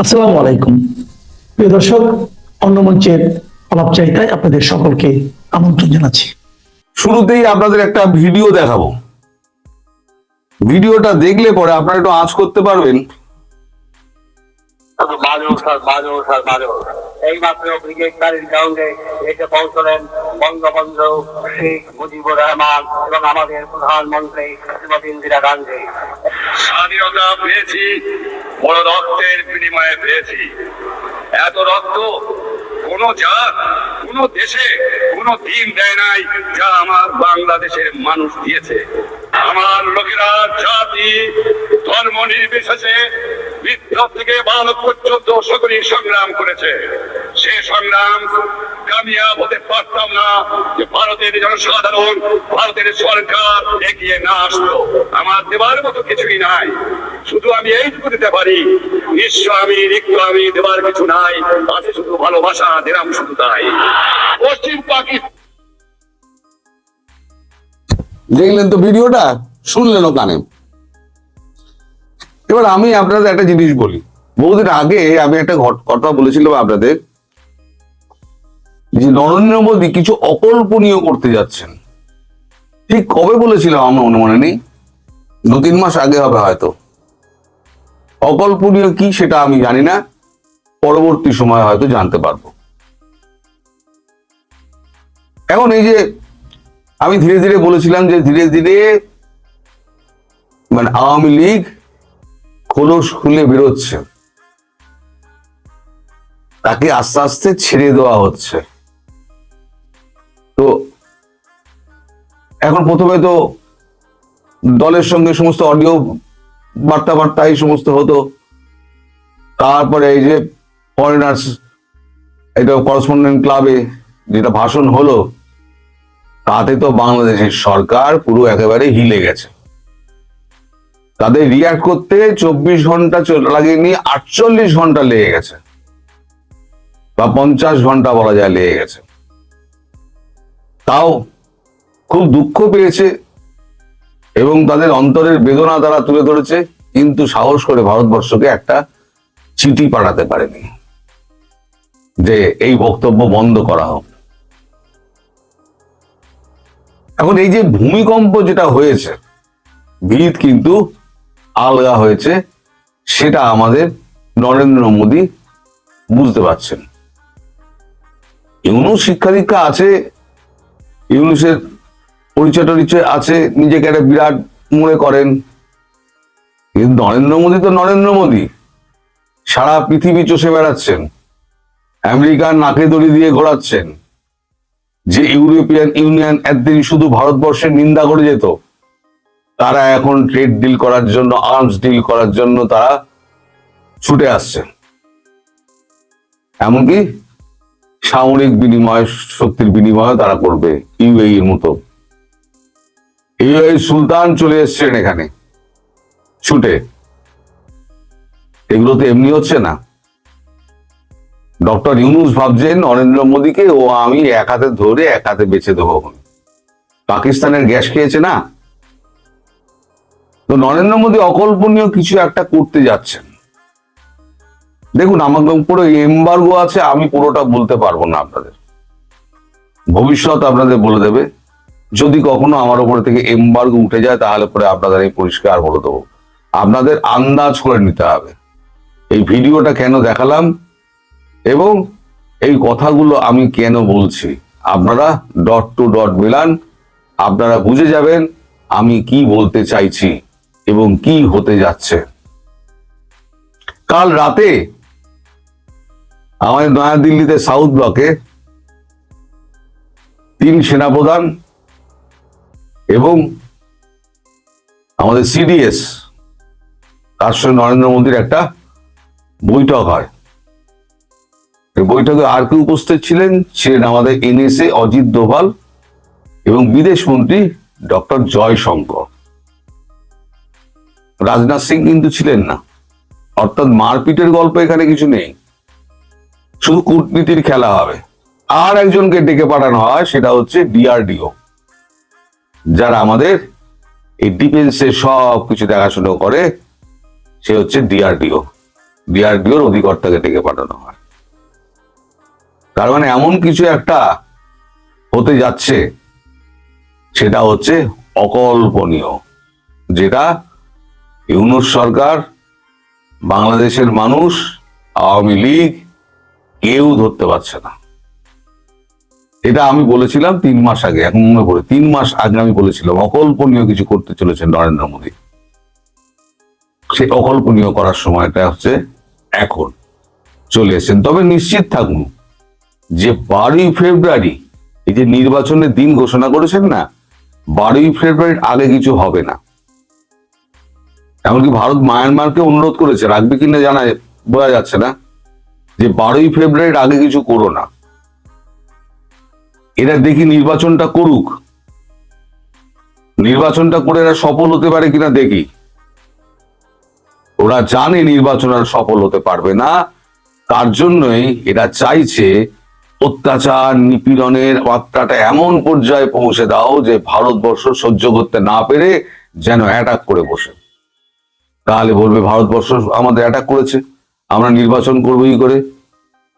আসসালামু আলাইকুম। প্রিয় দর্শক অন্য মঞ্চের আলাপ চাইতায় আপনাদের সকলকে আমন্ত্রণ জানাচ্ছি। শুরুতেই আপনাদের একটা ভিডিও দেখাবো। ভিডিওটা দেখলে পরে আপনারা একটু আঁচ করতে পারবেন। বাজো স্যার বাজো স্যার বাজো এইমাত্র ব্রিগেড গাড়ির গ্রাউন্ডে এসে পৌঁছলেন বঙ্গবন্ধু শেখ মুজিবুর রহমান এবং আমাদের প্রধানমন্ত্রী শ্রীমতী ইন্দিরা গান্ধী। স্বাধীনতা পেয়েছি, বড় রক্তের বিনিময়ে পেয়েছি। এত রক্ত কোন জাত, কোন দেশে কোন দিন দেয় নাই যা আমার বাংলাদেশের মানুষ দিয়েছে। আমার লোকেরা জাতি, ধর্ম নির্বিশেষে বিপ্লব থেকে বালক পর্যন্ত সকলেই সংগ্রাম করেছে। সে সংগ্রাম কামিয়াব হতে পারতাম না যে ভারতের জনসাধারণ, ভারতের সরকার এগিয়ে না আমার দেবার মতো কিছুই নাই। শুধু আমি এইটুকু দিতে পারি। নিঃস্ব আমি রিক্ত আমি দেবার কিছু নাই। আছে শুধু ভালোবাসা দিলাম শুধু তাই। পশ্চিম পাকিস্তান। দেখলেন তো ভিডিওটা? শুনলেন ও কানে এবার আমি আপনাদের একটা জিনিস বলি। বহুদিন আগে আমি একটা ঘট- কথা বলেছিলাম আপনাদের। যে নরেন্দ্র মোদী কিছু অকল্পনীয় করতে যাচ্ছেন। ঠিক কবে বলেছিলাম আমার মনে মনে নেই। দু তিন মাস আগে হবে হয়তো। অকল্পনীয় কি সেটা আমি জানি না। পরবর্তী সময় হয়তো জানতে পারব। এখন এই যে আমি ধীরে ধীরে বলেছিলাম যে ধীরে ধীরে মানে আওয়ামী লীগ খোলস খুলে বেরোচ্ছে। তাকে আস্তে আস্তে ছেড়ে দেওয়া হচ্ছে। তো এখন প্রথমে তো দলের সঙ্গে সমস্ত অডিও বার্তা বার্তা এই সমস্ত হতো। তারপরে এই যে ফরেনার্স এটা করসপন্ডেন্ট ক্লাবে যেটা ভাষণ হলো, তাতে তো বাংলাদেশের সরকার পুরো একেবারে হিলে গেছে। তাদের রিয়াক্ট করতে চব্বিশ ঘণ্টা লাগেনি, আটচল্লিশ ঘণ্টা লেগে গেছে। বা পঞ্চাশ ঘণ্টা বলা যায় লেগে গেছে। তাও খুব দুঃখ পেয়েছে এবং তাদের অন্তরের বেদনা তারা তুলে ধরেছে, কিন্তু সাহস করে ভারতবর্ষকে একটা চিঠি পাঠাতে পারেনি যে এই বক্তব্য বন্ধ করা হোক। এখন এই যে ভূমিকম্প যেটা হয়েছে, ভিত কিন্তু আলগা হয়েছে, সেটা আমাদের নরেন্দ্র মোদী বুঝতে পারছেন। ইউনুস শিক্ষা দীক্ষা আছে ইউনুসের পরিচয় টরিচয় আছে, নিজেকে একটা বিরাট মনে করেন। কিন্তু নরেন্দ্র মোদী তো নরেন্দ্র মোদী। সারা পৃথিবী চষে বেড়াচ্ছেন। আমেরিকার নাকে দড়ি দিয়ে ঘোরাচ্ছেন। যে ইউরোপিয়ান ইউনিয়ন একদিন শুধু ভারতবর্ষের নিন্দা করে যেত, তারা এখন ট্রেড ডিল করার জন্য, আর্মস ডিল করার জন্য তারা ছুটে আসছে এমনকি সামরিক বিনিময়, শক্তির বিনিময় তারা করবে ইউএই এর মতো। ইউএই সুলতান চলে এসছেন এখানে। ছুটে। এগুলো তো এমনি হচ্ছে না। ডক্টর ইউনুস ভাবছেন, নরেন্দ্র মোদীকে ও আমি এক হাতে ধরে এক হাতে বেছে দেবো। পাকিস্তানের গ্যাস খেয়েছে না? তো নরেন্দ্র মোদী অকল্পনীয় কিছু একটা করতে যাচ্ছেন। দেখুন, আমার পুরো এম্বার্গো আছে, আমি পুরোটা বলতে পারব না আপনাদের। ভবিষ্যৎ আপনাদের বলে দেবে, যদি কখনো আমার উপর থেকে এম্বার্গো উঠে যায়, তাহলে পরে আপনাদের এই পরিষ্কার বলে দেবো। আপনাদের আন্দাজ করে নিতে হবে। এই ভিডিওটা কেন দেখালাম, এবং এই কথাগুলো আমি কেন বলছি, আপনারা ডট টু ডট মিলান, আপনারা বুঝে যাবেন আমি কি বলতে চাইছি এবং কি হতে যাচ্ছে। কাল রাতে আমাদের নয়াদিল্লিতে সাউথ ব্লকে তিন সেনাপ্রধান এবং আমাদের সিডিএস তার সঙ্গে নরেন্দ্র মোদীর একটা বৈঠক হয়। বৈঠকে আর কেউ উপস্থিত ছিলেন? ছিলেন আমাদের এনএসএ অজিত দোভাল এবং বিদেশ মন্ত্রী ডক্টর জয়শঙ্কর। রাজনাথ সিং কিন্তু ছিলেন না। অর্থাৎ মারপিটের গল্প এখানে কিছু নেই। শুধু কূটনীতির খেলা হবে। আর একজনকে ডেকে পাঠানো হয়, সেটা হচ্ছে ডিআরডিও। যারা আমাদের এই ডিফেন্সের সব কিছু দেখাশোনা করে, সে হচ্ছে ডিআরডিও। ডিআরডিওর অধিকর্তাকে ডেকে পাঠানো হয়। তার মানে এমন কিছু একটা হতে যাচ্ছে, সেটা হচ্ছে অকল্পনীয়, যেটা ইউনুস সরকার, বাংলাদেশের মানুষ, আওয়ামী লীগ কেউ ধরতে পারছে না। এটা আমি বলেছিলাম তিন মাস আগে, এখন মনে পড়ে, তিন মাস আগে আমি বলেছিলাম, অকল্পনীয় কিছু করতে চলেছেন নরেন্দ্র মোদী। সে অকল্পনীয় করার সময়টা হচ্ছে এখন। চলে এসেছেন। তবে নিশ্চিত থাকুন যে বারোই ফেব্রুয়ারি, এই যে নির্বাচনের দিন ঘোষণা করেছেন না, বারোই ফেব্রুয়ারির আগে কিছু হবে না। এমনকি ভারত মায়ানমারকে অনুরোধ করেছে, রাখবে কিনা জানা বোঝা যাচ্ছে না। যে বারোই ফেব্রুয়ারির আগে কিছু করো না। এরা দেখি নির্বাচনটা করুক। নির্বাচনটা করে এরা সফল হতে পারে কিনা দেখি। ওরা জানে নির্বাচন আর সফল হতে পারবে না। তার জন্যই এরা চাইছে অত্যাচার, নিপীড়নের মাত্রাটা এমন পর্যায়ে পৌঁছে দাও যে ভারতবর্ষ সহ্য করতে না পেরে যেন অ্যাটাক করে বসে। তাহলে বলবে, ভারতবর্ষ আমাদের অ্যাটাক করেছে। আমরা নির্বাচন করব কি করে।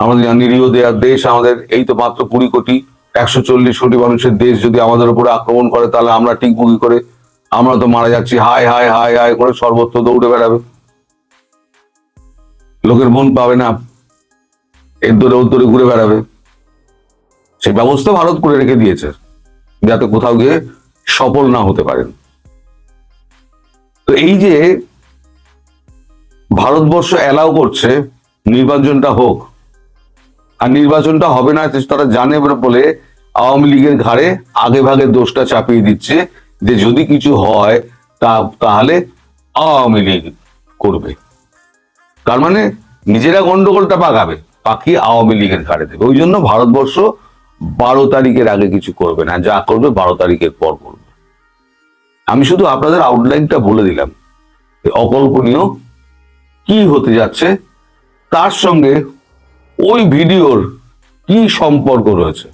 আমাদের নিরীহ দেয়ার দেশ, আমাদের এই তো মাত্র কুড়ি কোটি, একশো চল্লিশ কোটি মানুষের দেশ যদি আমাদের উপরে আক্রমণ করে, তাহলে আমরা টিকবো কি করে। আমরা তো মারা যাচ্ছি হাই হাই হাই হাই করে সর্বত্র দৌড়ে বেড়াবে। লোকের মন পাবে না এর দরে দরে ঘুরে বেড়াবে। সেই ব্যবস্থা ভারত করে রেখে দিয়েছে, যাতে কোথাও গিয়ে সফল না হতে পারেন। তো এই যে ভারতবর্ষ অ্যালাউ করছে নির্বাচনটা হোক। আর নির্বাচনটা হবে না তারা জানে বলে আওয়ামী লীগের ঘাড়ে আগে ভাগে দোষটা চাপিয়ে দিচ্ছে যে যদি কিছু হয় তা, তাহলে আওয়ামী লীগ করবে। তার মানে নিজেরা গন্ডগোলটা পাকাবে পাখি আওয়ামী লীগের ঘাড়ে দেবে। ওই জন্য ভারতবর্ষ বারো তারিখের আগে কিছু করবে না, যা করবে বারো তারিখের পর করবে। আমি শুধু আপনাদের আউটলাইনটা বলে দিলাম অকল্পনীয় কি হতে যাচ্ছে? তার সঙ্গে ওই ভিডিওর কি সম্পর্ক রয়েছে?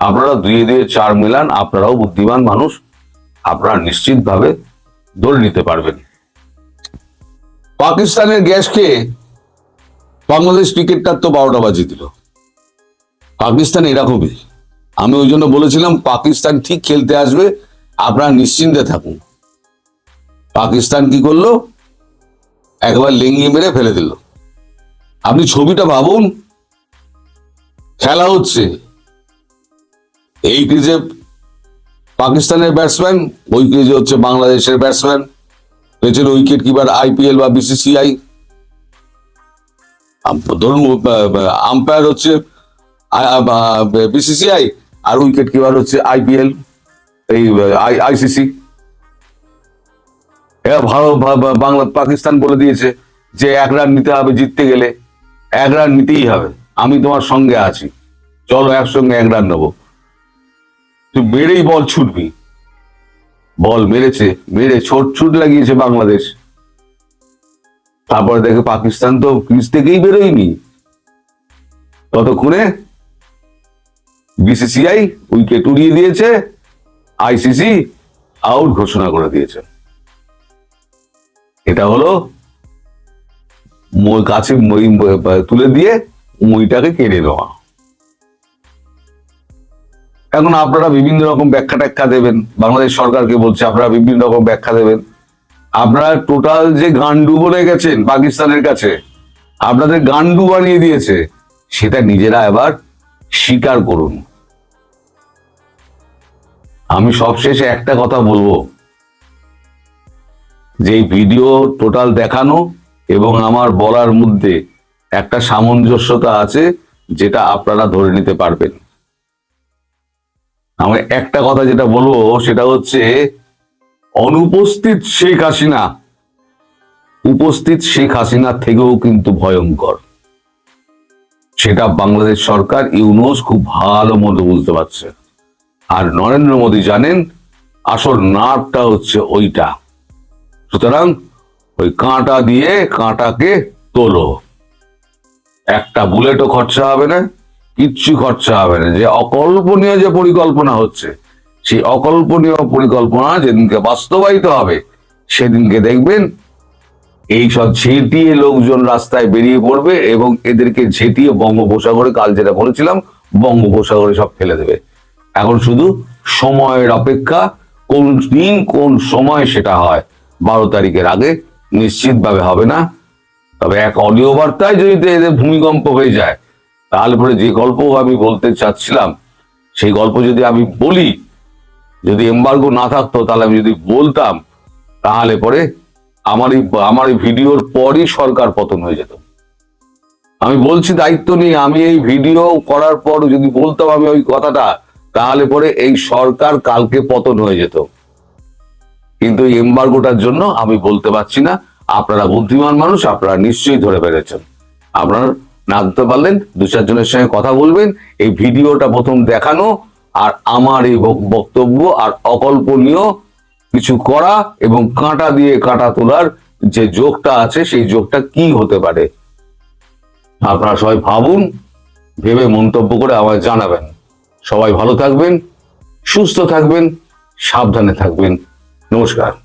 আপনারা দুয়ে দুয়ে চার মিলান, আপনারাও বুদ্ধিমান মানুষ, আপনারা নিশ্চিতভাবে ধরে নিতে পারবেন। পাকিস্তানের গ্যাস খেয়ে বাংলাদেশ ক্রিকেটটার তো বারোটা বাজিয়ে দিল। পাকিস্তান এরকমই। আমি ওই জন্য বলেছিলাম, পাকিস্তান ঠিক খেলতে আসবে, আপনারা নিশ্চিন্তে থাকুন। পাকিস্তান কি করল? একবার লেঙ্গি মেরে ফেলে দিল। আপনি ছবিটা ভাবুন। খেলা হচ্ছে। এই ক্রিজে পাকিস্তানের ব্যাটসম্যান ওই ক্রিজে হচ্ছে বাংলাদেশের ব্যাটসম্যান পেছনে উইকেট কিপার আইপিএল বা বিসিসিআই ধরুন আম্পায়ার হচ্ছে বিসিসিআই আর উইকেট কিপার হচ্ছে আইপিএল এই আইসিসি এরা ভারত বাংলা, পাকিস্তান বলে দিয়েছে যে এক রান নিতে হবে জিততে গেলে, এক রান নিতেই হবে। আমি তোমার সঙ্গে আছি। চলো একসঙ্গে এক রান নেব। তুই মেরেই বল ছুটবি। বল মেরেছে, মেরে ছোট ছুট লাগিয়েছে বাংলাদেশ। তারপরে দেখে পাকিস্তান তো ক্রিজ থেকেই বেরোয়নি। ততক্ষণে বিসিসিআই উইকেট উড়িয়ে দিয়েছে, আইসিসি আউট ঘোষণা করে দিয়েছে। এটা হলো কাছে মই তুলে দিয়ে মইটাকে কেড়ে নেওয়া। এখন আপনারা বিভিন্ন রকম ব্যাখ্যা ট্যাখ্যা দেবেন। বাংলাদেশ সরকারকে বলছে, আপনারা বিভিন্ন রকম ব্যাখ্যা দেবেন। আপনারা টোটাল যে গান্ডু বলে গেছেন পাকিস্তানের কাছে, আপনাদের গান্ডু বানিয়ে দিয়েছে, সেটা নিজেরা এবার স্বীকার করুন। আমি সবশেষে একটা কথা বলব। যে ভিডিও টোটাল দেখানো এবং আমার বলার মধ্যে একটা সামঞ্জস্যতা আছে যেটা আপনারা ধরে নিতে পারবেন। আমি একটা কথা যেটা বলব সেটা হচ্ছে অনুপস্থিত শেখ হাসিনা, উপস্থিত শেখ হাসিনা থেকেও কিন্তু ভয়ঙ্কর। সেটা বাংলাদেশ সরকার, ইউনুস খুব ভালো মতো বুঝতে পারছে। আর নরেন্দ্র মোদী জানেন, আসল নাটটা হচ্ছে ওইটা। সুতরাং ওই কাঁটা দিয়ে কাঁটাকে তোলো। একটা বুলেটও খরচা হবে না, কিচ্ছু খরচা হবে না। যে অকল্পনীয় যে পরিকল্পনা হচ্ছে, সেই অকল্পনীয় পরিকল্পনা যেদিনকে বাস্তবায়িত হবে, সেদিনকে দেখবেন এই সব ঝেঁটিয়ে লোকজন রাস্তায় বেরিয়ে পড়বে এবং এদেরকে ঝেঁটিয়ে বঙ্গোপসাগরে, কাল যেটা বলেছিলাম বঙ্গোপসাগরে সব ফেলে দেবে। এখন শুধু সময়ের অপেক্ষা, কোন দিন কোন সময় সেটা হয়। বারো তারিখের আগে নিশ্চিতভাবে হবে না। তবে এক অডিও বার্তায় যদি এদের ভূমিকম্প হয়ে যায়, তাহলে পরে যে গল্প আমি বলতে চাচ্ছিলাম, সেই গল্প যদি আমি বলি, যদি এম্বার্গো না থাকতো, তাহলে আমি যদি বলতাম, তাহলে পরে আমার এই আমার এই ভিডিওর পরই সরকার পতন হয়ে যেত। আমি বলছি দায়িত্ব নিয়ে, আমি এই ভিডিও করার পর যদি বলতাম আমি ওই কথাটা, তাহলে পরে এই সরকার কালকে পতন হয়ে যেত। কিন্তু এম্বার্গোটার জন্য আমি বলতে পারছি না। আপনারা বুদ্ধিমান মানুষ, আপনারা নিশ্চয়ই ধরে পেরেছেন আপনারা না পারলেন, দু চারজনের সঙ্গে কথা বলবেন, এই ভিডিওটা প্রথম দেখানো, আর আমার এই বক্তব্য আর অকল্পনীয় কিছু করা এবং কাঁটা দিয়ে কাঁটা তোলার যে যোগটা আছে, সেই যোগটা কি হতে পারে? আপনারা সবাই ভাবুন, ভেবে মন্তব্য করে আমায় জানাবেন। সবাই ভালো থাকবেন, সুস্থ থাকবেন, সাবধানে থাকবেন। নমস্কার।